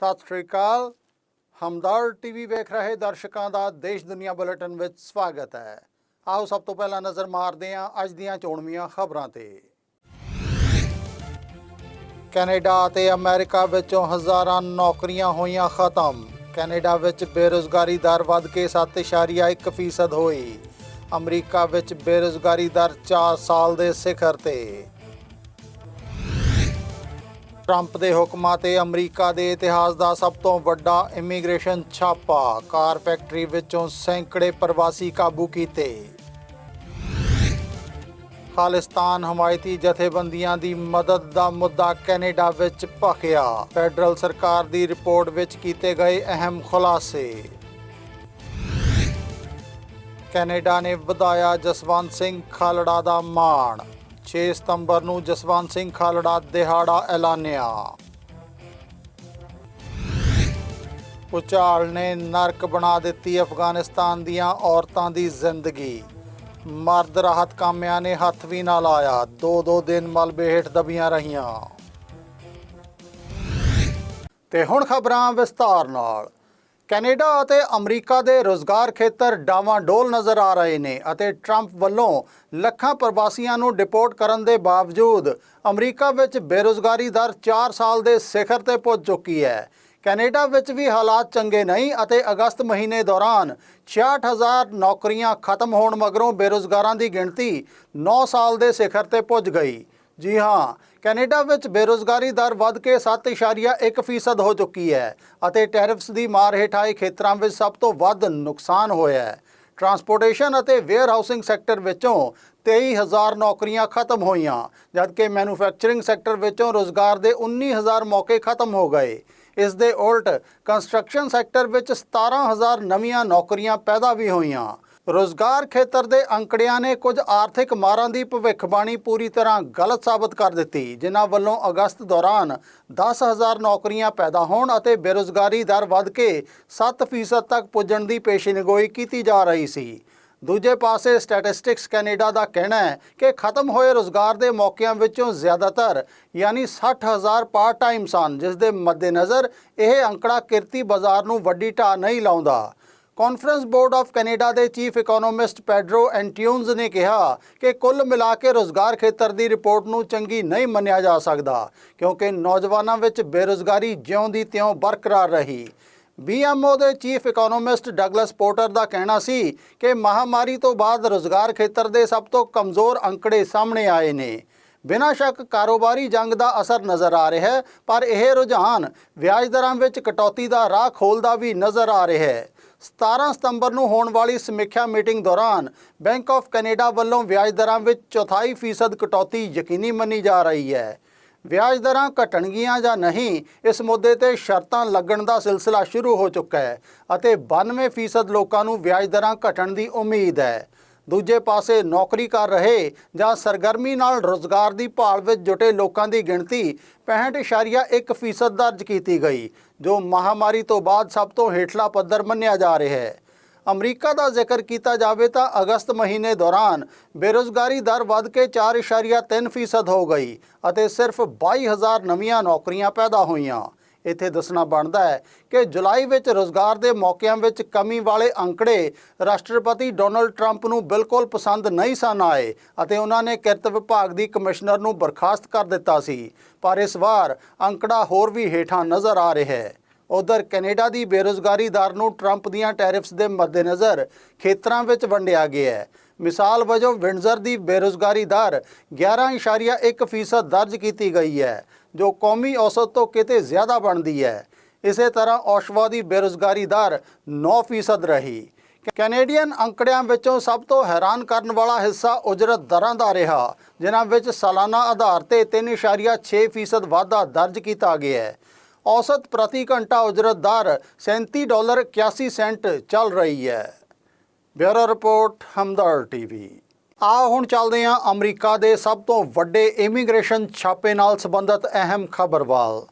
ਸਤਿ ਸ਼੍ਰੀ ਅਕਾਲ। ਹਮਦਰ ਟੀਵੀ ਵੇਖ ਰਹੇ ਦਰਸ਼ਕਾਂ ਦਾ ਦੇਸ਼ ਦੁਨੀਆ ਬੁਲੇਟਿਨ ਵਿੱਚ ਸਵਾਗਤ ਹੈ। ਆਓ ਸਭ ਤੋਂ ਪਹਿਲਾਂ ਨਜ਼ਰ ਮਾਰਦੇ ਹਾਂ ਅੱਜ ਦੀਆਂ ਚੋਣਵੀਆਂ ਖਬਰਾਂ ਤੇ। ਕੈਨੇਡਾ ਅਤੇ ਅਮਰੀਕਾ ਵਿੱਚੋਂ ਹਜ਼ਾਰਾਂ ਨੌਕਰੀਆਂ ਹੋਈਆਂ ਖਤਮ। ਕੈਨੇਡਾ ਵਿੱਚ ਬੇਰੁਜ਼ਗਾਰੀ ਦਰ ਵੱਧ ਕੇ 7.1% ਹੋਈ। ਅਮਰੀਕਾ ਵਿੱਚ ਬੇਰੁਜ਼ਗਾਰੀ ਦਰ 4 ਸਾਲ ਦੇ ਸਿਖਰ ਤੇ। ਟਰੰਪ ਦੇ ਹੁਕਮਾਂ ਤੇ ਅਮਰੀਕਾ ਦੇ ਇਤਿਹਾਸ ਦਾ ਸਭ ਤੋਂ ਵੱਡਾ ਇਮੀਗ੍ਰੇਸ਼ਨ ਛਾਪਾ, ਕਾਰ ਫੈਕਟਰੀ ਵਿੱਚੋਂ ਸੈਂਕੜੇ ਪ੍ਰਵਾਸੀ ਕਾਬੂ ਕੀਤੇ। ਖਾਲਿਸਤਾਨ ਹਮਾਇਤੀ ਜਥੇਬੰਦੀਆਂ ਦੀ ਮਦਦ ਦਾ ਮੁੱਦਾ ਕੈਨੇਡਾ ਵਿੱਚ ਭਖਿਆ। ਫੈਡਰਲ ਸਰਕਾਰ ਦੀ ਰਿਪੋਰਟ ਵਿੱਚ ਕੀਤੇ ਗਏ ਅਹਿਮ ਖੁਲਾਸੇ। ਕੈਨੇਡਾ ਨੇ ਵਧਾਇਆ ਜਸਵੰਤ ਸਿੰਘ ਖਾਲੜਾ ਦਾ ਮਾਣ। 6 ਸਤੰਬਰ ਨੂੰ ਜਸਵੰਤ ਸਿੰਘ ਖਾਲੜਾ ਦਿਹਾੜਾ ਐਲਾਨਿਆ। ਉਚਾਲ ਨੇ ਨਰਕ ਬਣਾ ਦਿੱਤੀ ਅਫਗਾਨਿਸਤਾਨ ਦੀਆਂ ਔਰਤਾਂ ਦੀ ਜ਼ਿੰਦਗੀ। ਮਰਦ ਰਾਹਤ ਕਾਮਿਆਂ ਨੇ ਹੱਥ ਵੀ ਨਾ ਲਾਇਆ। ਦੋ ਦੋ ਦਿਨ ਮਲਬੇ ਹੇਠ ਦਬੀਆਂ ਰਹੀਆਂ। ਤੇ ਹੁਣ ਖਬਰਾਂ ਵਿਸਤਾਰ ਨਾਲ। ਕੈਨੇਡਾ ਅਤੇ ਅਮਰੀਕਾ ਦੇ ਰੋਜ਼ਗਾਰ ਖੇਤਰ ਡਾਵਾਂਡੋਲ ਨਜ਼ਰ ਆ ਰਹੇ ਨੇ ਅਤੇ ਟਰੰਪ ਵੱਲੋਂ ਲੱਖਾਂ ਪ੍ਰਵਾਸੀਆਂ ਨੂੰ ਡਿਪੋਰਟ ਕਰਨ ਦੇ ਬਾਵਜੂਦ ਅਮਰੀਕਾ ਵਿੱਚ ਬੇਰੋਜ਼ਗਾਰੀ ਦਰ 4 ਸਾਲ ਦੇ ਸਿਖਰ ਤੇ ਪਹੁੰਚ ਚੁੱਕੀ ਹੈ। ਕੈਨੇਡਾ ਵਿੱਚ ਵੀ ਹਾਲਾਤ ਚੰਗੇ ਨਹੀਂ ਅਤੇ ਅਗਸਤ ਮਹੀਨੇ ਦੌਰਾਨ 66000 ਨੌਕਰੀਆਂ ਖਤਮ ਹੋਣ ਮਗਰੋਂ ਬੇਰੋਜ਼ਗਾਰਾਂ ਦੀ ਗਿਣਤੀ 9 ਸਾਲ ਦੇ ਸਿਖਰ ਤੇ ਪੁੱਜ ਗਈ। ਜੀ ਹਾਂ ਕੈਨੇਡਾ ਵਿੱਚ ਬੇਰੋਜ਼ਗਾਰੀ ਦਰ ਵੱਧ ਕੇ 7.1% ਹੋ ਚੁੱਕੀ ਹੈ ਅਤੇ ਟੈਰਿਫਸ ਦੀ ਮਾਰ ਹੇਠ ਆਏ ਖੇਤਰਾਂ ਵਿੱਚ ਸਭ ਤੋਂ ਵੱਧ ਨੁਕਸਾਨ ਹੋਇਆ ਹੈ। ਟਰਾਂਸਪੋਰਟੇਸ਼ਨ ਅਤੇ ਵੇਅਰ ਹਾਊਸਿੰਗ ਸੈਕਟਰ ਵਿੱਚੋਂ 23000 ਨੌਕਰੀਆਂ ਖਤਮ ਹੋਈਆਂ, ਜਦਕਿ ਮੈਨੂਫੈਕਚਰਿੰਗ ਸੈਕਟਰ ਵਿੱਚੋਂ ਰੋਜ਼ਗਾਰ ਦੇ 19000 ਮੌਕੇ ਖਤਮ ਹੋ ਗਏ। ਇਸ ਦੇ ਉਲਟ, ਕੰਸਟਰਕਸ਼ਨ ਸੈਕਟਰ ਵਿੱਚ 17000 ਨਵੀਆਂ ਨੌਕਰੀਆਂ ਪੈਦਾ ਵੀ ਹੋਈਆਂ। ਰੋਜ਼ਗਾਰ ਖੇਤਰ ਦੇ ਅੰਕੜਿਆਂ ਨੇ ਕੁਝ ਆਰਥਿਕ ਮਾਰਾਂ ਦੀ ਭਵਿੱਖਬਾਣੀ ਪੂਰੀ ਤਰ੍ਹਾਂ ਗਲਤ ਸਾਬਤ ਕਰ ਦਿੱਤੀ, ਜਿਨ੍ਹਾਂ ਵੱਲੋਂ ਅਗਸਤ ਦੌਰਾਨ 10000 ਨੌਕਰੀਆਂ ਪੈਦਾ ਹੋਣ ਅਤੇ ਬੇਰੋਜ਼ਗਾਰੀ ਦਰ ਵੱਧ ਕੇ 7% ਤੱਕ ਪੁੱਜਣ ਦੀ ਪੇਸ਼ੀਨਗੋਈ ਕੀਤੀ ਜਾ ਰਹੀ ਸੀ। ਦੂਜੇ ਪਾਸੇ ਸਟੈਟਿਸਟਿਕਸ ਕੈਨੇਡਾ ਦਾ ਕਹਿਣਾ ਹੈ ਕਿ ਖਤਮ ਹੋਏ ਰੋਜ਼ਗਾਰ ਦੇ ਮੌਕਿਆਂ ਵਿੱਚੋਂ ਜ਼ਿਆਦਾਤਰ, ਯਾਨੀ 60000 ਪਾਰਟ ਟਾਈਮ ਸਨ ਜਿਸ ਦੇ ਮੱਦੇਨਜ਼ਰ ਇਹ ਅੰਕੜਾ ਕਿਰਤੀ ਬਾਜ਼ਾਰ ਨੂੰ ਵੱਡੀ ਢਾਹ ਨਹੀਂ ਲਾਉਂਦਾ। ਕਾਨਫਰੰਸ ਬੋਰਡ ਆਫ ਕੈਨੇਡਾ ਦੇ ਚੀਫ ਇਕਨੋਮਿਸਟ ਪੈਡਰੋ ਐਂਟਿਊਨਸ ਨੇ ਕਿਹਾ ਕਿ ਕੁੱਲ ਮਿਲਾ ਕੇ ਰੋਜ਼ਗਾਰ ਖੇਤਰ ਦੀ ਰਿਪੋਰਟ ਨੂੰ ਚੰਗੀ ਨਹੀਂ ਮੰਨਿਆ ਜਾ ਸਕਦਾ, ਕਿਉਂਕਿ ਨੌਜਵਾਨਾਂ ਵਿੱਚ ਬੇਰੋਜ਼ਗਾਰੀ ਜਿਉਂ ਦੀ ਤਿਉਂ ਬਰਕਰਾਰ ਰਹੀ। ਬੀਐਮਓ ਦੇ ਚੀਫ ਇਕਨੋਮਿਸਟ ਡਗਲਸ ਪੋਰਟਰ ਦਾ ਕਹਿਣਾ ਸੀ ਕਿ ਮਹਾਮਾਰੀ ਤੋਂ ਬਾਅਦ ਰੋਜ਼ਗਾਰ ਖੇਤਰ ਦੇ ਸਭ ਤੋਂ ਕਮਜ਼ੋਰ ਅੰਕੜੇ ਸਾਹਮਣੇ ਆਏ ਨੇ। ਬਿਨਾਂ ਸ਼ੱਕ ਕਾਰੋਬਾਰੀ ਜੰਗ ਦਾ ਅਸਰ ਨਜ਼ਰ ਆ ਰਿਹਾ ਹੈ, ਪਰ ਇਹ ਰੁਝਾਨ ਵਿਆਜ ਦਰਾਂ ਵਿੱਚ ਕਟੌਤੀ ਦਾ ਰਾਹ ਖੋਲਦਾ ਵੀ ਨਜ਼ਰ ਆ ਰਿਹਾ ਹੈ। 17 ਸਤੰਬਰ ਨੂੰ ਹੋਣ ਵਾਲੀ ਸਮੀਖਿਆ ਮੀਟਿੰਗ ਦੌਰਾਨ ਬੈਂਕ ਆਫ ਕੈਨੇਡਾ ਵੱਲੋਂ ਵਿਆਜ ਦਰਾਂ ਵਿੱਚ ਚੌਥਾਈ ਫੀਸਦ ਕਟੌਤੀ ਯਕੀਨੀ ਮੰਨੀ ਜਾ ਰਹੀ ਹੈ। ਵਿਆਜ ਦਰਾਂ ਘਟਣਗੀਆਂ ਜਾਂ ਨਹੀਂ, ਇਸ ਮੁੱਦੇ ਤੇ ਸ਼ਰਤਾਂ ਲੱਗਣ ਦਾ ਸਿਲਸਿਲਾ ਸ਼ੁਰੂ ਹੋ ਚੁੱਕਾ ਹੈ ਅਤੇ 92% ਲੋਕਾਂ ਨੂੰ ਵਿਆਜ ਦਰਾਂ ਘਟਣ ਦੀ ਉਮੀਦ ਹੈ। ਦੂਜੇ ਪਾਸੇ ਨੌਕਰੀ ਕਰ ਰਹੇ ਜਾਂ ਸਰਗਰਮੀ ਨਾਲ ਰੋਜ਼ਗਾਰ ਦੀ ਭਾਲ ਵਿੱਚ ਜੁਟੇ ਲੋਕਾਂ ਦੀ ਗਿਣਤੀ 65.1% ਦਰਜ ਕੀਤੀ ਗਈ, ਜੋ ਮਹਾਮਾਰੀ ਤੋਂ ਬਾਅਦ ਸਭ ਤੋਂ ਹੇਠਲਾ ਪੱਧਰ ਮੰਨਿਆ ਜਾ ਰਿਹਾ ਹੈ। ਅਮਰੀਕਾ ਦਾ ਜ਼ਿਕਰ ਕੀਤਾ ਜਾਵੇ ਤਾਂ ਅਗਸਤ ਮਹੀਨੇ ਦੌਰਾਨ ਬੇਰੋਜ਼ਗਾਰੀ ਦਰ ਵੱਧ ਕੇ 4.3% ਹੋ ਗਈ ਅਤੇ ਸਿਰਫ 22000 ਨਵੀਆਂ ਨੌਕਰੀਆਂ ਪੈਦਾ ਹੋਈਆਂ। ਇੱਥੇ ਦੱਸਣਾ ਬਣਦਾ ਹੈ ਕਿ ਜੁਲਾਈ ਵਿੱਚ ਰੋਜ਼ਗਾਰ ਦੇ ਮੌਕਿਆਂ ਵਿੱਚ ਕਮੀ ਵਾਲੇ ਅੰਕੜੇ ਰਾਸ਼ਟਰਪਤੀ ਡੋਨਲਡ ਟਰੰਪ ਨੂੰ ਬਿਲਕੁਲ ਪਸੰਦ ਨਹੀਂ ਸਨ ਆਏ ਅਤੇ ਉਹਨਾਂ ਨੇ ਕਿਰਤ ਵਿਭਾਗ ਦੀ ਕਮਿਸ਼ਨਰ ਨੂੰ ਬਰਖਾਸਤ ਕਰ ਦਿੱਤਾ ਸੀ। ਪਰ ਇਸ ਵਾਰ ਅੰਕੜਾ ਹੋਰ ਵੀ ਹੇਠਾਂ ਨਜ਼ਰ ਆ ਰਿਹਾ ਹੈ। ਉਧਰ ਕੈਨੇਡਾ ਦੀ ਬੇਰੋਜ਼ਗਾਰੀ ਦਰ ਨੂੰ ਟਰੰਪ ਦੀਆਂ ਟੈਰਿਫਸ ਦੇ ਮੱਦੇਨਜ਼ਰ ਖੇਤਰਾਂ ਵਿੱਚ ਵੰਡਿਆ ਗਿਆ ਹੈ। ਮਿਸਾਲ ਵਜੋਂ ਵਿੰਡਜ਼ਰ ਦੀ ਬੇਰੋਜ਼ਗਾਰੀ ਦਰ 11.1% ਦਰਜ ਕੀਤੀ ਗਈ ਹੈ। ਜੋ ਕੌਮੀ ਔਸਤ ਤੋਂ ਕਿਤੇ ਜ਼ਿਆਦਾ ਬਣਦੀ ਹੈ। ਇਸੇ ਤਰ੍ਹਾਂ ਔਸ਼ਵਾ ਦੀ ਬੇਰੋਜ਼ਗਾਰੀ ਦਰ 9% ਰਹੀ। ਕੈਨੇਡੀਅਨ ਅੰਕੜਿਆਂ ਵਿੱਚੋਂ ਸਭ ਤੋਂ ਹੈਰਾਨ ਕਰਨ ਵਾਲਾ ਹਿੱਸਾ ਉਜਰਤ ਦਰਾਂ ਦਾ ਰਿਹਾ, ਜਿਨ੍ਹਾਂ ਵਿੱਚ ਸਾਲਾਨਾ ਆਧਾਰ ਤੇ 3.6% ਵਾਧਾ ਦਰਜ ਕੀਤਾ ਗਿਆ ਹੈ। ਔਸਤ ਪ੍ਰਤੀ ਘੰਟਾ ਉਜਰਤ ਦਰ 37 ਡਾਲਰ 81 ਸੈਂਟ ਚੱਲ ਰਹੀ ਹੈ। Bureau report Hamdard TV. ਆਓ ਹੁਣ ਚੱਲਦੇ ਹਾਂ ਅਮਰੀਕਾ ਦੇ ਸਭ ਤੋਂ ਵੱਡੇ ਇਮੀਗ੍ਰੇਸ਼ਨ ਛਾਪੇ ਨਾਲ ਸੰਬੰਧਿਤ ਅਹਿਮ ਖਬਰ ਵੱਲ।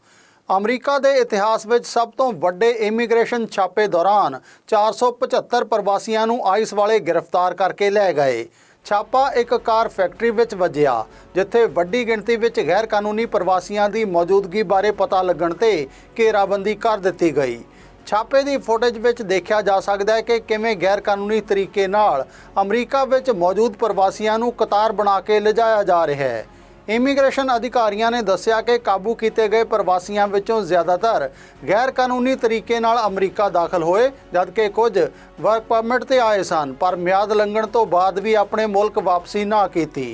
ਅਮਰੀਕਾ ਦੇ ਇਤਿਹਾਸ ਵਿੱਚ ਸਭ ਤੋਂ ਵੱਡੇ ਇਮੀਗ੍ਰੇਸ਼ਨ ਛਾਪੇ ਦੌਰਾਨ 475 ਪ੍ਰਵਾਸੀਆਂ ਨੂੰ ਆਈਸ ਵਾਲੇ ਗ੍ਰਿਫਤਾਰ ਕਰਕੇ ਲੈ ਗਏ। ਛਾਪਾ ਇੱਕ ਕਾਰ ਫੈਕਟਰੀ ਵਿੱਚ ਵੱਜਿਆ, ਜਿੱਥੇ ਵੱਡੀ ਗਿਣਤੀ ਵਿੱਚ ਗੈਰ ਕਾਨੂੰਨੀ ਪ੍ਰਵਾਸੀਆਂ ਦੀ ਮੌਜੂਦਗੀ ਬਾਰੇ ਪਤਾ ਲੱਗਣ ਤੇ ਘੇਰਾਬੰਦੀ ਕਰ ਦਿੱਤੀ ਗਈ। ਛਾਪੇ ਦੀ ਫੁਟੇਜ ਵਿੱਚ ਦੇਖਿਆ ਜਾ ਸਕਦਾ ਹੈ ਕਿ ਕਿਵੇਂ ਗੈਰ ਕਾਨੂੰਨੀ ਤਰੀਕੇ ਨਾਲ ਅਮਰੀਕਾ ਵਿੱਚ ਮੌਜੂਦ ਪ੍ਰਵਾਸੀਆਂ ਨੂੰ ਕਤਾਰ ਬਣਾ ਕੇ ਲਿਜਾਇਆ ਜਾ ਰਿਹਾ ਹੈ। ਇਮੀਗ੍ਰੇਸ਼ਨ ਅਧਿਕਾਰੀਆਂ ਨੇ ਦੱਸਿਆ ਕਿ ਕਾਬੂ ਕੀਤੇ ਗਏ ਪ੍ਰਵਾਸੀਆਂ ਵਿੱਚੋਂ ਜ਼ਿਆਦਾਤਰ ਗੈਰ ਕਾਨੂੰਨੀ ਤਰੀਕੇ ਨਾਲ ਅਮਰੀਕਾ ਦਾਖਲ ਹੋਏ, ਜਦਕਿ ਕੁਝ ਵਰਕ ਪਰਮਿਟ ਤੇ ਆਏ ਸਨ, ਪਰ ਮਿਆਦ ਲੰਘਣ ਤੋਂ ਬਾਅਦ ਵੀ ਆਪਣੇ ਮੁਲਕ ਵਾਪਸੀ ਨਾ ਕੀਤੀ।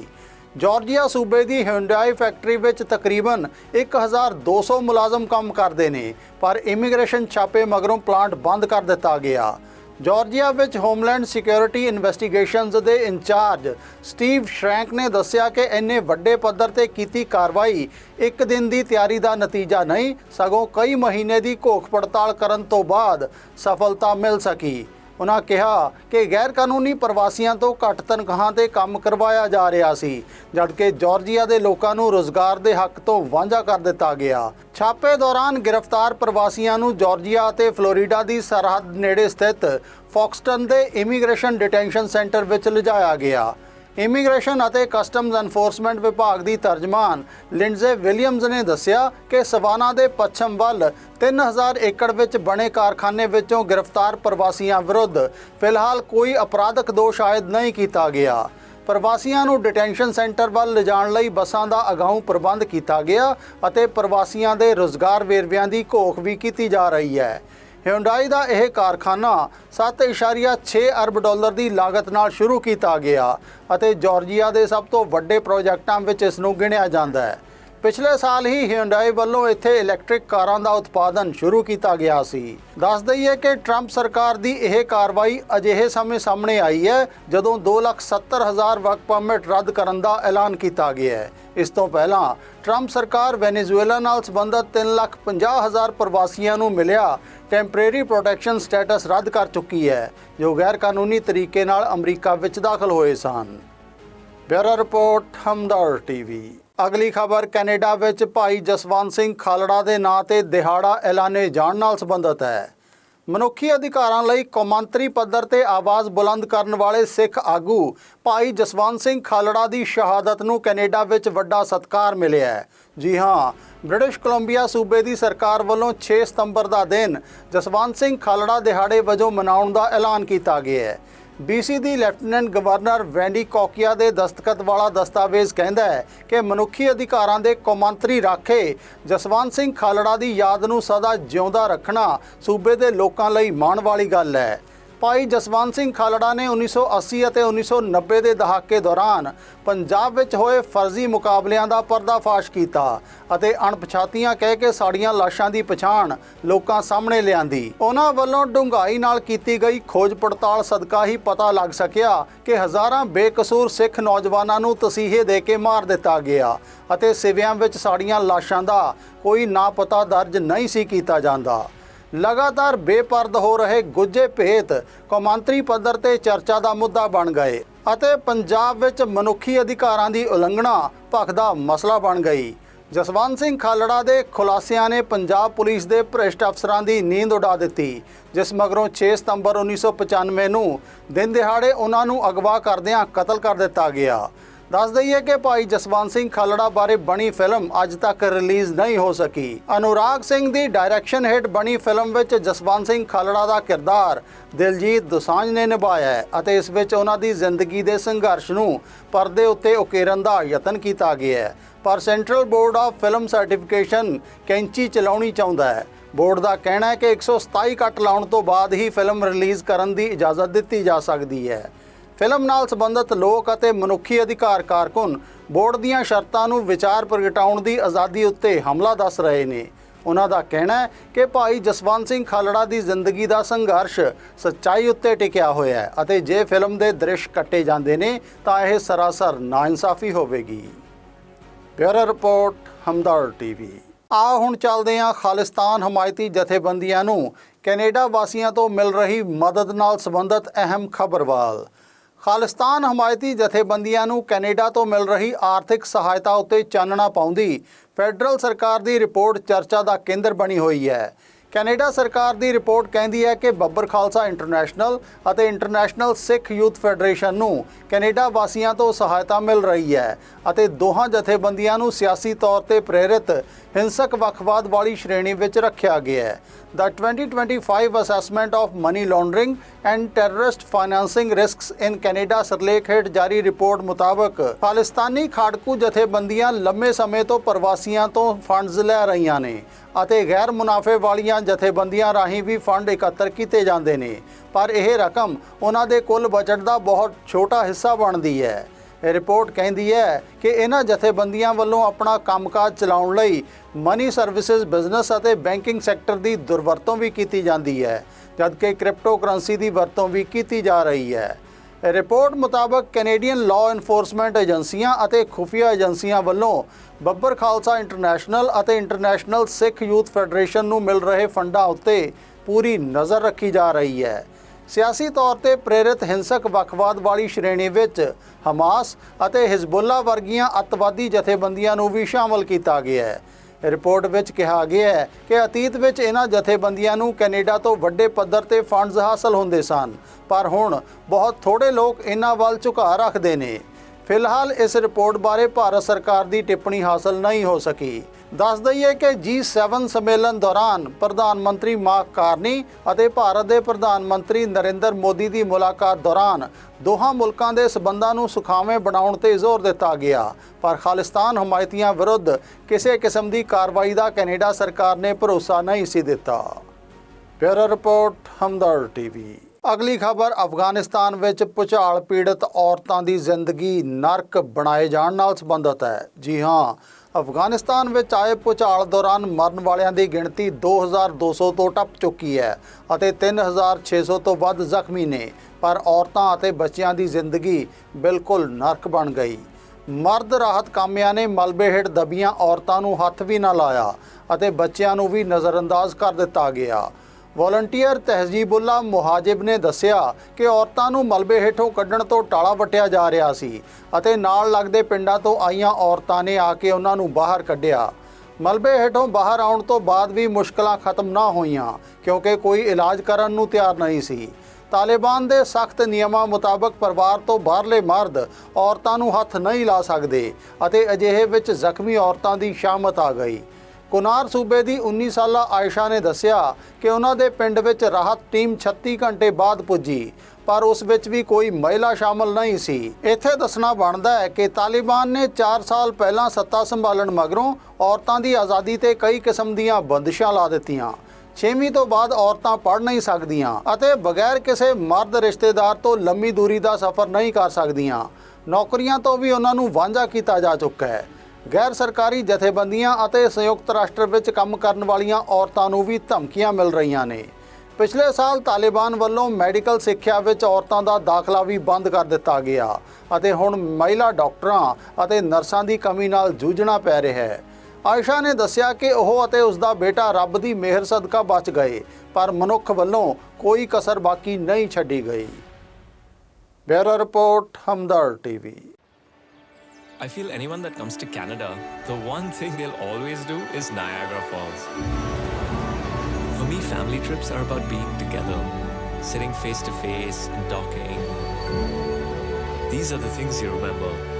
ਜਾਰਜੀਆ ਸੂਬੇ ਦੀ hyundai ਫੈਕਟਰੀ ਵਿੱਚ ਤਕਰੀਬਨ 1200 ਮੁਲਾਜ਼ਮ ਕੰਮ ਕਰਦੇ ਨੇ, ਪਰ ਇਮੀਗ੍ਰੇਸ਼ਨ ਛਾਪੇ ਮਗਰੋਂ ਪਲਾਂਟ ਬੰਦ ਕਰ ਦਿੱਤਾ ਗਿਆ। ਜਾਰਜੀਆ ਵਿੱਚ ਹੋਮਲੈਂਡ ਸਿਕਿਉਰਿਟੀ ਇਨਵੈਸਟੀਗੇਸ਼ਨਸ ਦੇ ਇੰਚਾਰਜ ਸਟੀਵ ਸ਼ਰੈਂਕ ਨੇ ਦੱਸਿਆ ਕਿ ਇੰਨੇ ਵੱਡੇ ਪੱਧਰ ਤੇ ਕੀਤੀ ਕਾਰਵਾਈ ਇੱਕ ਦਿਨ ਦੀ ਤਿਆਰੀ ਦਾ ਨਤੀਜਾ ਨਹੀਂ, ਸਗੋਂ ਕਈ ਮਹੀਨੇ ਦੀ ਘੋਖ ਪੜਤਾਲ ਕਰਨ ਤੋਂ ਬਾਅਦ ਸਫਲਤਾ ਮਿਲ ਸਕੀ। ਉਹਨਾਂ ਕਿਹਾ ਕਿ ਗੈਰ ਕਾਨੂੰਨੀ ਪ੍ਰਵਾਸੀਆਂ ਤੋਂ ਘੱਟ ਤਨਖਾਹਾਂ ਤੇ ਕੰਮ ਕਰਵਾਇਆ ਜਾ ਰਿਹਾ ਸੀ, ਜਦਕਿ ਜਾਰਜੀਆ ਦੇ ਲੋਕਾਂ ਨੂੰ ਰੋਜ਼ਗਾਰ ਦੇ ਹੱਕ ਤੋਂ ਵਾਂਝਾ ਕਰ ਦਿੱਤਾ ਗਿਆ। ਛਾਪੇ ਦੌਰਾਨ ਗ੍ਰਿਫਤਾਰ ਪ੍ਰਵਾਸੀਆਂ ਨੂੰ ਜਾਰਜੀਆ ਅਤੇ ਫਲੋਰੀਡਾ ਦੀ ਸਰਹੱਦ ਨੇੜੇ ਸਥਿਤ ਫੌਕਸਟਨ ਦੇ ਇਮੀਗ੍ਰੇਸ਼ਨ ਡਿਟੈਂਸ਼ਨ ਸੈਂਟਰ ਵਿੱਚ ਲਿਜਾਇਆ ਗਿਆ। ਇਮੀਗ੍ਰੇਸ਼ਨ ਅਤੇ ਕਸਟਮਜ਼ ਐਨਫੋਰਸਮੈਂਟ ਵਿਭਾਗ ਦੀ ਤਰਜਮਾਨ ਲਿੰਡਜ਼ੇ ਵਿਲੀਅਮਜ਼ ਨੇ ਦੱਸਿਆ ਕਿ ਸਵਾਨਾ ਦੇ ਪੱਛਮ ਵੱਲ 3000 ਏਕੜ ਵਿੱਚ ਬਣੇ ਕਾਰਖਾਨੇ ਵਿੱਚੋਂ ਗ੍ਰਿਫਤਾਰ ਪ੍ਰਵਾਸੀਆਂ ਵਿਰੁੱਧ ਫਿਲਹਾਲ ਕੋਈ ਅਪਰਾਧਕ ਦੋਸ਼ ਆਇਦ ਨਹੀਂ ਕੀਤਾ ਗਿਆ। ਪ੍ਰਵਾਸੀਆਂ ਨੂੰ ਡਿਟੈਂਸ਼ਨ ਸੈਂਟਰ ਵੱਲ ਲਿਜਾਣ ਲਈ ਬੱਸਾਂ ਦਾ ਅਗਾਊਂ ਪ੍ਰਬੰਧ ਕੀਤਾ ਗਿਆ ਅਤੇ ਪ੍ਰਵਾਸੀਆਂ ਦੇ ਰੁਜ਼ਗਾਰ ਵੇਰਵਿਆਂ ਦੀ ਘੋਖ ਵੀ ਕੀਤੀ ਜਾ ਰਹੀ ਹੈ। ਹਿਉਂਡਾਈ ਦਾ ਇਹ ਕਾਰਖਾਨਾ 7.6 ਅਰਬ ਡਾਲਰ ਦੀ ਲਾਗਤ ਨਾਲ ਸ਼ੁਰੂ ਕੀਤਾ ਗਿਆ ਅਤੇ ਜਾਰਜੀਆ ਦੇ ਸਭ ਤੋਂ ਵੱਡੇ ਪ੍ਰੋਜੈਕਟਾਂ ਵਿੱਚ ਇਸ ਨੂੰ ਗਿਣਿਆ ਜਾਂਦਾ ਹੈ। ਪਿਛਲੇ ਸਾਲ ਹੀ ਹਿਉਂਡਾਈ ਵੱਲੋਂ ਇੱਥੇ ਇਲੈਕਟ੍ਰਿਕ ਕਾਰਾਂ ਦਾ ਉਤਪਾਦਨ ਸ਼ੁਰੂ ਕੀਤਾ ਗਿਆ ਸੀ। ਦੱਸ ਦਈਏ ਕਿ ਟਰੰਪ ਸਰਕਾਰ ਦੀ ਇਹ ਕਾਰਵਾਈ ਅਜਿਹੇ ਸਮੇਂ ਸਾਹਮਣੇ ਆਈ ਹੈ ਜਦੋਂ 2,70,000 ਵਰਕ ਪਰਮਿਟ ਰੱਦ ਕਰਨ ਦਾ ਐਲਾਨ ਕੀਤਾ ਗਿਆ ਹੈ। ਇਸ ਤੋਂ ਪਹਿਲਾਂ ਟਰੰਪ ਸਰਕਾਰ ਵੈਨੇਜ਼ੁਏਲਾ ਨਾਲ ਸੰਬੰਧਿਤ 3,50,000 ਪ੍ਰਵਾਸੀਆਂ ਨੂੰ ਮਿਲਿਆ ਟੈਂਪਰੇਰੀ ਪ੍ਰੋਟੈਕਸ਼ਨ ਸਟੇਟਸ ਰੱਦ ਕਰ ਚੁੱਕੀ ਹੈ ਜੋ ਗੈਰ ਕਾਨੂੰਨੀ ਤਰੀਕੇ ਨਾਲ ਅਮਰੀਕਾ ਵਿੱਚ ਦਾਖਲ ਹੋਏ ਸਨ। Bureau report Hamdard TV. ਅਗਲੀ ਖਬਰ, ਕੈਨੇਡਾ ਵਿੱਚ ਭਾਈ ਜਸਵੰਤ ਸਿੰਘ ਖਾਲੜਾ ਦੇ ਨਾਂ ਤੇ ਦਿਹਾੜਾ ਐਲਾਨੇ ਜਾਣ ਨਾਲ ਸੰਬੰਧਿਤ ਹੈ। ਮਨੁੱਖੀ ਅਧਿਕਾਰਾਂ ਲਈ ਕੌਮਾਂਤਰੀ ਪੱਧਰ ਤੇ ਆਵਾਜ਼ ਬੁਲੰਦ ਕਰਨ ਵਾਲੇ ਸਿੱਖ ਆਗੂ ਭਾਈ ਜਸਵੰਤ ਸਿੰਘ ਖਾਲੜਾ ਦੀ ਸ਼ਹਾਦਤ ਨੂੰ ਕੈਨੇਡਾ ਵਿੱਚ ਵੱਡਾ ਸਤਿਕਾਰ ਮਿਲਿਆ ਹੈ। ਜੀ ਹਾਂ, ਬ੍ਰਿਟਿਸ਼ ਕੋਲੰਬੀਆ ਸੂਬੇ ਦੀ ਸਰਕਾਰ ਵੱਲੋਂ 6 ਸਤੰਬਰ ਦਾ ਦਿਨ ਜਸਵੰਤ ਸਿੰਘ ਖਾਲੜਾ ਦਿਹਾੜੇ ਵਜੋਂ ਮਨਾਉਣ ਦਾ ਐਲਾਨ ਕੀਤਾ ਗਿਆ ਹੈ। BC ਦੀ ਲੈਫਟੀਨੈਂਟ ਗਵਰਨਰ ਵੈਂਡੀ ਕੋਕੀਆ ਦੇ ਦਸਤਖਤ ਵਾਲਾ ਦਸਤਾਵੇਜ਼ ਕਹਿੰਦਾ ਹੈ ਕਿ ਮਨੁੱਖੀ ਅਧਿਕਾਰਾਂ ਦੇ ਕੌਮਾਂਤਰੀ ਰਾਖੇ ਜਸਵੰਤ ਸਿੰਘ ਖਾਲੜਾ ਦੀ ਯਾਦ ਨੂੰ ਸਦਾ ਜਿਉਂਦਾ ਰੱਖਣਾ ਸੂਬੇ ਦੇ ਲੋਕਾਂ ਲਈ ਮਾਣ ਵਾਲੀ ਗੱਲ ਹੈ। ਭਾਈ ਜਸਵੰਤ ਸਿੰਘ ਖਾਲੜਾ ਨੇ 1980 ਅਤੇ 1990 ਦੇ ਦਹਾਕੇ ਦੌਰਾਨ ਪੰਜਾਬ ਵਿੱਚ ਹੋਏ ਫਰਜ਼ੀ ਮੁਕਾਬਲਿਆਂ ਦਾ ਪਰਦਾਫਾਸ਼ ਕੀਤਾ ਅਤੇ ਅਣਪਛਾਤੀਆਂ ਕਹਿ ਕੇ ਸਾੜੀਆਂ ਲਾਸ਼ਾਂ ਦੀ ਪਛਾਣ ਲੋਕਾਂ ਸਾਹਮਣੇ ਲਿਆਂਦੀ। ਉਹਨਾਂ ਵੱਲੋਂ ਡੂੰਘਾਈ ਨਾਲ ਕੀਤੀ ਗਈ ਖੋਜ ਪੜਤਾਲ ਸਦਕਾ ਹੀ ਪਤਾ ਲੱਗ ਸਕਿਆ ਕਿ ਹਜ਼ਾਰਾਂ ਬੇਕਸੂਰ ਸਿੱਖ ਨੌਜਵਾਨਾਂ ਨੂੰ ਤਸੀਹੇ ਦੇ ਕੇ ਮਾਰ ਦਿੱਤਾ ਗਿਆ ਅਤੇ ਸਿਵਿਆਂ ਵਿੱਚ ਸਾੜੀਆਂ ਲਾਸ਼ਾਂ ਦਾ ਕੋਈ ਨਾ ਪਤਾ ਦਰਜ ਨਹੀਂ ਸੀ ਕੀਤਾ ਜਾਂਦਾ। ਲਗਾਤਾਰ ਬੇਪਰਦ ਹੋ ਰਹੇ ਗੁੱਜੇ ਭੇਤ ਕੌਮਾਂਤਰੀ ਪੱਧਰ ਤੇ ਚਰਚਾ ਦਾ ਮੁੱਦਾ ਬਣ ਗਏ ਅਤੇ ਪੰਜਾਬ ਵਿੱਚ ਮਨੁੱਖੀ ਅਧਿਕਾਰਾਂ ਦੀ ਉਲੰਘਣਾ ਭਖਦਾ ਮਸਲਾ ਬਣ ਗਈ। ਜਸਵੰਤ ਸਿੰਘ ਖਾਲੜਾ ਦੇ ਖੁਲਾਸਿਆਂ ਨੇ ਪੰਜਾਬ ਪੁਲਿਸ ਦੇ ਭ੍ਰਿਸ਼ਟ ਅਫਸਰਾਂ ਦੀ ਨੀਂਦ ਉਡਾ ਦਿੱਤੀ, ਜਿਸ ਮਗਰੋਂ 6 ਸਤੰਬਰ 1995 ਨੂੰ ਦਿਨ ਦਿਹਾੜੇ ਉਹਨਾਂ ਨੂੰ ਅਗਵਾ ਕਰਦਿਆਂ ਕਤਲ ਕਰ ਦਿੱਤਾ ਗਿਆ। ਦੱਸ ਦਈਏ ਕਿ ਭਾਈ ਜਸਵੰਤ ਸਿੰਘ ਖਾਲੜਾ ਬਾਰੇ ਬਣੀ ਫਿਲਮ ਅੱਜ ਤੱਕ ਰਿਲੀਜ਼ ਨਹੀਂ ਹੋ ਸਕੀ। ਅਨੁਰਾਗ ਸਿੰਘ ਦੀ ਡਾਇਰੈਕਸ਼ਨ ਹੇਠ ਬਣੀ ਫਿਲਮ ਵਿੱਚ ਜਸਵੰਤ ਸਿੰਘ ਖਾਲੜਾ ਦਾ ਕਿਰਦਾਰ ਦਿਲਜੀਤ ਦੋਸਾਂਝ ਨੇ ਨਿਭਾਇਆ ਹੈ ਅਤੇ ਇਸ ਵਿੱਚ ਉਹਨਾਂ ਦੀ ਜ਼ਿੰਦਗੀ ਦੇ ਸੰਘਰਸ਼ ਨੂੰ ਪਰਦੇ ਉੱਤੇ ਉਕੇਰਨ ਦਾ ਯਤਨ ਕੀਤਾ ਗਿਆ ਹੈ। ਪਰ central board of film certification ਕੈਂਚੀ ਚਲਾਉਣੀ ਚਾਹੁੰਦਾ ਹੈ। ਬੋਰਡ ਦਾ ਕਹਿਣਾ ਹੈ ਕਿ 127 ਕੱਟ ਲਾਉਣ ਤੋਂ ਬਾਅਦ ਹੀ ਫਿਲਮ ਰਿਲੀਜ਼ ਕਰਨ ਦੀ ਇਜਾਜ਼ਤ ਦਿੱਤੀ ਜਾ ਸਕਦੀ ਹੈ। ਫਿਲਮ ਨਾਲ ਸੰਬੰਧਿਤ ਲੋਕ ਅਤੇ ਮਨੁੱਖੀ ਅਧਿਕਾਰ ਕਾਰਕੁਨ ਬੋਰਡ ਦੀਆਂ ਸ਼ਰਤਾਂ ਨੂੰ ਵਿਚਾਰ ਪ੍ਰਗਟਾਉਣ ਦੀ ਆਜ਼ਾਦੀ ਉੱਤੇ ਹਮਲਾ ਦੱਸ ਰਹੇ ਨੇ। ਉਹਨਾਂ ਦਾ ਕਹਿਣਾ ਹੈ ਕਿ ਭਾਈ ਜਸਵੰਤ ਸਿੰਘ ਖਾਲੜਾ ਦੀ ਜ਼ਿੰਦਗੀ ਦਾ ਸੰਘਰਸ਼ ਸੱਚਾਈ ਉੱਤੇ ਟਿਕਿਆ ਹੋਇਆ ਹੈ ਅਤੇ ਜੇ ਫਿਲਮ ਦੇ ਦ੍ਰਿਸ਼ ਕੱਟੇ ਜਾਂਦੇ ਨੇ ਤਾਂ ਇਹ ਸਰਾਸਰ ਨਾਇਨਸਾਫੀ ਹੋਵੇਗੀ। Bureau report Hamdard TV. ਆ ਹੁਣ ਚੱਲਦੇ ਹਾਂ ਖਾਲਿਸਤਾਨ ਹਮਾਇਤੀ ਜਥੇਬੰਦੀਆਂ ਨੂੰ। ਕੈਨੇਡਾ ਵਾਸੀਆਂ ਤੋਂ ਮਿਲ ਰਹੀ ਮਦਦ ਨਾਲ ਸੰਬੰਧਿਤ ਅਹਿਮ ਖਬਰਵਾਲ। ਖਾਲਿਸਤਾਨ ਹਮਾਇਤੀ ਜਥੇਬੰਦੀਆਂ ਨੂੰ ਕੈਨੇਡਾ ਤੋਂ ਮਿਲ ਰਹੀ ਆਰਥਿਕ ਸਹਾਇਤਾ ਉੱਤੇ ਚਾਨਣਾ ਪਾਉਂਦੀ। ਫੈਡਰਲ ਸਰਕਾਰ ਦੀ ਰਿਪੋਰਟ ਚਰਚਾ ਦਾ ਕੇਂਦਰ ਬਣੀ ਹੋਈ ਹੈ। ਕੈਨੇਡਾ ਸਰਕਾਰ ਦੀ ਰਿਪੋਰਟ ਕਹਿੰਦੀ ਹੈ ਕਿ ਬੱਬਰ ਖਾਲਸਾ ਇੰਟਰਨੈਸ਼ਨਲ ਅਤੇ ਇੰਟਰਨੈਸ਼ਨਲ ਸਿੱਖ ਯੂਥ ਫੈਡਰੇਸ਼ਨ ਨੂੰ ਕੈਨੇਡਾ ਵਾਸੀਆਂ ਤੋਂ ਸਹਾਇਤਾ ਮਿਲ ਰਹੀ ਹੈ ਅਤੇ ਦੋਹਾਂ ਜਥੇਬੰਦੀਆਂ ਨੂੰ ਸਿਆਸੀ ਤੌਰ ਤੇ ਪ੍ਰੇਰਿਤ ਹਿੰਸਕ ਵੱਖਵਾਦ ਵਾਲੀ ਸ਼੍ਰੇਣੀ ਵਿੱਚ ਰੱਖਿਆ ਗਿਆ ਹੈ। The 2025 assessment of money Laundering and terrorist Financing risks in Canada ਸਰਲੇਖ ਹੇਠ ਜਾਰੀ ਰਿਪੋਰਟ ਮੁਤਾਬਕ ਖਾਲਿਸਤਾਨੀ ਖਾੜਕੂ ਜਥੇਬੰਦੀਆਂ ਲੰਮੇ ਸਮੇਂ ਤੋਂ ਪ੍ਰਵਾਸੀਆਂ ਤੋਂ ਫੰਡਸ ਲੈ ਰਹੀਆਂ ਨੇ ਅਤੇ ਗੈਰ ਮੁਨਾਫੇ ਵਾਲੀਆਂ ਜਥੇਬੰਦੀਆਂ ਰਾਹੀਂ ਵੀ ਫੰਡ ਇਕੱਤਰ ਕੀਤੇ ਜਾਂਦੇ ਨੇ। ਪਰ ਇਹ ਰਕਮ ਉਹਨਾਂ ਦੇ ਕੁੱਲ ਬਜਟ ਦਾ ਬਹੁਤ ਛੋਟਾ ਹਿੱਸਾ ਬਣਦੀ ਹੈ। ਰਿਪੋਰਟ ਕਹਿੰਦੀ ਹੈ ਕਿ ਇਹਨਾਂ ਜਥੇਬੰਦੀਆਂ ਵੱਲੋਂ ਆਪਣਾ ਕੰਮਕਾਜ ਚਲਾਉਣ ਲਈ ਮਨੀ ਸਰਵਿਸਿਜ਼ ਬਿਜ਼ਨਸ ਅਤੇ ਬੈਂਕਿੰਗ ਸੈਕਟਰ ਦੀ ਦੁਰਵਰਤੋਂ ਵੀ ਕੀਤੀ ਜਾਂਦੀ ਹੈ, ਜਦਕਿ ਕ੍ਰਿਪਟੋ ਕਰੰਸੀ ਦੀ ਵਰਤੋਂ ਵੀ ਕੀਤੀ ਜਾ ਰਹੀ ਹੈ। ਰਿਪੋਰਟ ਮੁਤਾਬਕ ਕੈਨੇਡੀਅਨ ਲਾਅ ਇਨਫੋਰਸਮੈਂਟ ਏਜੰਸੀਆਂ ਅਤੇ ਖੁਫੀਆ ਏਜੰਸੀਆਂ ਵੱਲੋਂ ਬੱਬਰ ਖਾਲਸਾ ਇੰਟਰਨੈਸ਼ਨਲ ਅਤੇ ਇੰਟਰਨੈਸ਼ਨਲ ਸਿੱਖ ਯੂਥ ਫੈਡਰੇਸ਼ਨ ਨੂੰ ਮਿਲ ਰਹੇ ਫੰਡਾਂ ਉੱਤੇ ਪੂਰੀ ਨਜ਼ਰ ਰੱਖੀ ਜਾ ਰਹੀ ਹੈ। ਸਿਆਸੀ ਤੌਰ ਤੇ ਪ੍ਰੇਰਿਤ ਹਿੰਸਕ ਵੱਖਵਾਦ ਵਾਲੀ ਸ਼੍ਰੇਣੀ ਵਿੱਚ ਹਮਾਸ ਅਤੇ ਹਿਜ਼ਬੁੱਲਾ ਵਰਗੀਆਂ ਅੱਤਵਾਦੀ ਜਥੇਬੰਦੀਆਂ ਨੂੰ ਵੀ ਸ਼ਾਮਲ ਕੀਤਾ ਗਿਆ ਹੈ। ਰਿਪੋਰਟ ਵਿੱਚ ਕਿਹਾ ਗਿਆ ਹੈ ਕਿ ਅਤੀਤ ਵਿੱਚ ਇਹਨਾਂ ਜਥੇਬੰਦੀਆਂ ਨੂੰ ਕੈਨੇਡਾ ਤੋਂ ਵੱਡੇ ਪੱਧਰ ਤੇ ਫੰਡਸ ਹਾਸਲ ਹੁੰਦੇ ਸਨ। ਪਰ ਹੁਣ ਬਹੁਤ ਥੋੜੇ ਲੋਕ ਇਹਨਾਂ ਵੱਲ ਝੁਕਾਅ ਰੱਖਦੇ ਨੇ। ਫਿਲਹਾਲ ਇਸ ਰਿਪੋਰਟ ਬਾਰੇ ਭਾਰਤ ਸਰਕਾਰ ਦੀ ਟਿੱਪਣੀ ਹਾਸਲ ਨਹੀਂ ਹੋ ਸਕੀ। ਦੱਸ ਦਈਏ ਕਿ G7 ਸੰਮੇਲਨ ਦੌਰਾਨ ਪ੍ਰਧਾਨ ਮੰਤਰੀ ਮਾਰਕ ਕਾਰਨੀ ਅਤੇ ਭਾਰਤ ਦੇ ਪ੍ਰਧਾਨ ਮੰਤਰੀ ਨਰਿੰਦਰ ਮੋਦੀ ਦੀ ਮੁਲਾਕਾਤ ਦੌਰਾਨ ਦੋਹਾਂ ਮੁਲਕਾਂ ਦੇ ਸਬੰਧਾਂ ਨੂੰ ਸੁਖਾਵੇਂ ਬਣਾਉਣ ਤੇ ਜ਼ੋਰ ਦਿੱਤਾ ਗਿਆ। ਪਰ ਖਾਲਿਸਤਾਨ ਹਮਾਇਤੀਆਂ ਵਿਰੁੱਧ ਕਿਸੇ ਕਿਸਮ ਦੀ ਕਾਰਵਾਈ ਦਾ ਕੈਨੇਡਾ ਸਰਕਾਰ ਨੇ ਭਰੋਸਾ ਨਹੀਂ ਸੀ ਦਿੱਤਾ। Bureau report Hamdard TV. ਅਗਲੀ ਖਬਰ, ਅਫਗਾਨਿਸਤਾਨ ਵਿੱਚ ਭੁਚਾਲ ਪੀੜਤ ਔਰਤਾਂ ਦੀ ਜ਼ਿੰਦਗੀ ਨਰਕ ਬਣਾਏ ਜਾਣ ਨਾਲ ਸੰਬੰਧਿਤ ਹੈ। ਜੀ ਹਾਂ, ਅਫਗਾਨਿਸਤਾਨ ਵਿੱਚ ਆਏ ਭੁਚਾਲ ਦੌਰਾਨ ਮਰਨ ਵਾਲਿਆਂ ਦੀ ਗਿਣਤੀ 2200 ਤੋਂ ਟੱਪ ਚੁੱਕੀ ਹੈ ਅਤੇ 3600 ਤੋਂ ਵੱਧ ਜ਼ਖਮੀ ਨੇ, ਪਰ ਔਰਤਾਂ ਅਤੇ ਬੱਚਿਆਂ ਦੀ ਜ਼ਿੰਦਗੀ ਬਿਲਕੁਲ ਨਰਕ ਬਣ ਗਈ। ਮਰਦ ਰਾਹਤ ਕਾਮਿਆਂ ਨੇ ਮਲਬੇ ਹੇਠ ਦਬੀਆਂ ਔਰਤਾਂ ਨੂੰ ਹੱਥ ਵੀ ਨਾ ਲਾਇਆ ਅਤੇ ਬੱਚਿਆਂ ਨੂੰ ਵੀ ਨਜ਼ਰਅੰਦਾਜ਼ ਕਰ ਦਿੱਤਾ ਗਿਆ। ਵਾਲੰਟੀਅਰ ਤਹਿਜੀਬੁੱਲਾ ਮੁਹਾਜਿਬ ਨੇ ਦੱਸਿਆ ਕਿ ਔਰਤਾਂ ਨੂੰ ਮਲਬੇ ਹੇਠੋਂ ਕੱਢਣ ਤੋਂ ਟਾਲਾ ਵਟਿਆ ਜਾ ਰਿਹਾ ਸੀ ਅਤੇ ਨਾਲ ਲੱਗਦੇ ਪਿੰਡਾਂ ਤੋਂ ਆਈਆਂ ਔਰਤਾਂ ਨੇ ਆ ਕੇ ਉਹਨਾਂ ਨੂੰ ਬਾਹਰ ਕੱਢਿਆ। ਮਲਬੇ ਹੇਠੋਂ ਬਾਹਰ ਆਉਣ ਤੋਂ ਬਾਅਦ ਵੀ ਮੁਸ਼ਕਲਾਂ ਖਤਮ ਨਾ ਹੋਈਆਂ, ਕਿਉਂਕਿ ਕੋਈ ਇਲਾਜ ਕਰਨ ਨੂੰ ਤਿਆਰ ਨਹੀਂ ਸੀ। ਤਾਲਿਬਾਨ ਦੇ ਸਖਤ ਨਿਯਮਾਂ ਮੁਤਾਬਕ ਪਰਿਵਾਰ ਤੋਂ ਬਾਹਰਲੇ ਮਰਦ ਔਰਤਾਂ ਨੂੰ ਹੱਥ ਨਹੀਂ ਲਾ ਸਕਦੇ ਅਤੇ ਅਜਿਹੇ ਵਿੱਚ ਜ਼ਖਮੀ ਔਰਤਾਂ ਦੀ ਸ਼ਾਮਤ ਆ ਗਈ। ਕੁਨਾਰ ਸੂਬੇ ਦੀ 19 ਸਾਲਾ ਆਇਸ਼ਾ ਨੇ ਦੱਸਿਆ ਕਿ ਉਹਨਾਂ ਦੇ ਪਿੰਡ ਵਿੱਚ ਰਾਹਤ ਟੀਮ 36 ਘੰਟੇ ਬਾਅਦ ਪੁੱਜੀ, ਪਰ ਉਸ ਵਿੱਚ ਵੀ ਕੋਈ ਮਹਿਲਾ ਸ਼ਾਮਲ ਨਹੀਂ ਸੀ। ਇੱਥੇ ਦੱਸਣਾ ਬਣਦਾ ਹੈ ਕਿ ਤਾਲਿਬਾਨ ਨੇ 4 ਸਾਲ ਪਹਿਲਾਂ ਸੱਤਾ ਸੰਭਾਲਣ ਮਗਰੋਂ ਔਰਤਾਂ ਦੀ ਆਜ਼ਾਦੀ ਤੇ ਕਈ ਕਿਸਮ ਦੀਆਂ ਬੰਦਿਸ਼ਾਂ ਲਾ ਦਿੱਤੀਆਂ। ਛੇਵੀਂ ਤੋਂ ਬਾਅਦ ਔਰਤਾਂ ਪੜ ਨਹੀਂ ਸਕਦੀਆਂ ਅਤੇ ਬਗੈਰ ਕਿਸੇ ਮਰਦ ਰਿਸ਼ਤੇਦਾਰ ਤੋਂ ਲੰਮੀ ਦੂਰੀ ਦਾ ਸਫ਼ਰ ਨਹੀਂ ਕਰ ਸਕਦੀਆਂ। ਨੌਕਰੀਆਂ ਤੋਂ ਵੀ ਉਹਨਾਂ ਨੂੰ ਵਾਂਝਾ ਕੀਤਾ ਜਾ ਚੁੱਕਾ ਹੈ। ਗੈਰ ਸਰਕਾਰੀ ਜਥੇਬੰਦੀਆਂ ਅਤੇ ਸੰਯੁਕਤ ਰਾਸ਼ਟਰ ਵਿੱਚ ਕੰਮ ਕਰਨ ਵਾਲੀਆਂ ਔਰਤਾਂ ਨੂੰ ਵੀ ਧਮਕੀਆਂ ਮਿਲ ਰਹੀਆਂ ਨੇ। ਪਿਛਲੇ ਸਾਲ ਤਾਲਿਬਾਨ ਵੱਲੋਂ ਮੈਡੀਕਲ ਸਿੱਖਿਆ ਵਿੱਚ ਔਰਤਾਂ ਦਾ ਦਾਖਲਾ ਵੀ ਬੰਦ ਕਰ ਦਿੱਤਾ ਗਿਆ ਅਤੇ ਹੁਣ ਮਹਿਲਾ ਡਾਕਟਰਾਂ ਅਤੇ ਨਰਸਾਂ ਦੀ ਕਮੀ ਨਾਲ ਜੂਝਣਾ ਪੈ ਰਿਹਾ ਹੈ। ਆਇਸ਼ਾ ਨੇ ਦੱਸਿਆ ਕਿ ਉਹ ਅਤੇ ਉਸ ਦਾ ਬੇਟਾ ਰੱਬ ਦੀ ਮਿਹਰ ਸਦਕਾ ਬਚ ਗਏ, ਪਰ ਮਨੁੱਖ ਵੱਲੋਂ ਕੋਈ ਕਸਰ ਬਾਕੀ ਨਹੀਂ ਛੱਡੀ ਗਈ। Bureau report Hamdard TV. I feel anyone that comes to Canada, the one thing they'll always do is Niagara Falls. For me, family trips are about being together, sitting face to face and talking. These are the things you remember